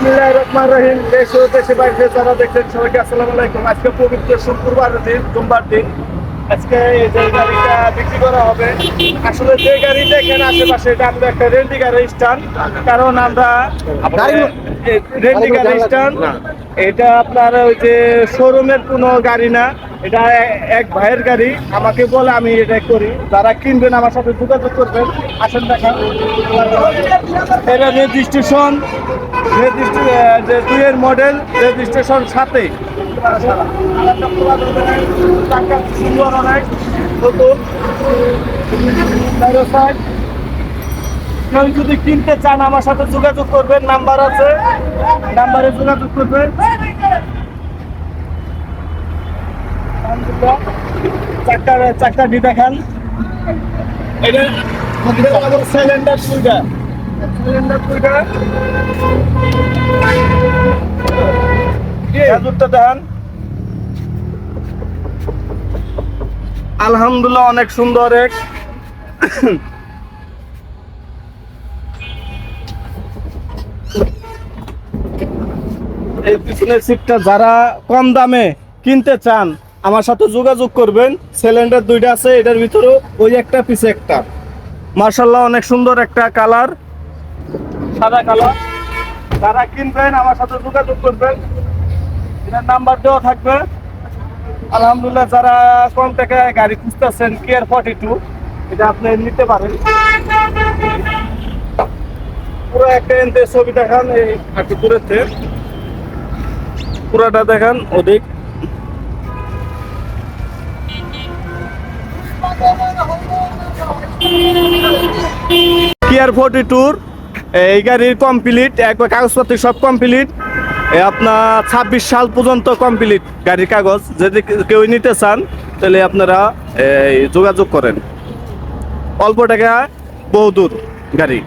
বিসমিল্লাহির রহমানির রহিম। দেশ ও দেশে বাইরে যারা দেখছেন সবাইকে আসসালামু আলাইকুম। আজকে পবিত্র শুক্রবার দিন সোমবার দিন। আজকে এই যে গাড়িটা বিক্রি করা হবে। আসলে যে গাড়িটা এখানে আশেপাশে এটা আমাদের একটা রেন্টি গাড়ি স্ট্যান্ড। কারণ আমরা রেন্টি গাড়ি স্ট্যান্ড এটা আপনার ওই যে শোরুমের কোনো গাড়ি না, এটা এক ভাইয়ের গাড়ি। আমাকে বলে আমি এটা করি। যারা কিনবেন আমার সাথে যোগাযোগ করবেন, আসেন দেখা। এটা রেজিস্ট্রেশন রেজিস্ট্রে যে দুইয়ের মডেল রেজিস্ট্রেশন সাথে। সুন্দর অনেক নতুন কেউ যদি কিনতে চান আমার সাথে যোগাযোগ করবেন, নাম্বার আছে? নাম্বারে যোগাযোগ করবেন। চারটা চারটা দেখান। এটা সিলিন্ডার সুইডা সিলিন্ডার সুইডা গাজরটা দেখান। আলহামদুলিল্লাহ অনেক সুন্দর এক। এই পিছনের সিটটা যারা কম দামে কিনতে চান, আমার সাথে যোগাযোগ করবেন। সিলিন্ডার দুইটা আছে, এটার ভিতরেও ওই একটা পিছে একটা। মার্শাল্লাহ অনেক সুন্দর একটা কালার সাদা কালার যারা কিনবেন, আমার সাথে যোগাযোগ করবেন। এটার নাম্বার দেওয়া থাকবে। আলহামদুলিল্লাহ, যারা কম টাকায় গাড়ি খুঁজতেছেন কেয়ার ফর্টি টু এটা আপনি নিতে পারেন। পুরো একটা এনতে ছবি দেখান, এই একটু দূরেতে পুরাটা দেখান, ওদিক। কিয়ার ফোর্টি টুর এই গাড়ির কমপ্লিট একবার কাগজপত্র সব কমপ্লিট আপনার ছাব্বিশ সাল পর্যন্ত কমপ্লিট গাড়ির কাগজ। যদি কেউ নিতে চান, তাহলে আপনারা যোগাযোগ করেন। অল্প টাকা বহুদূর গাড়ি।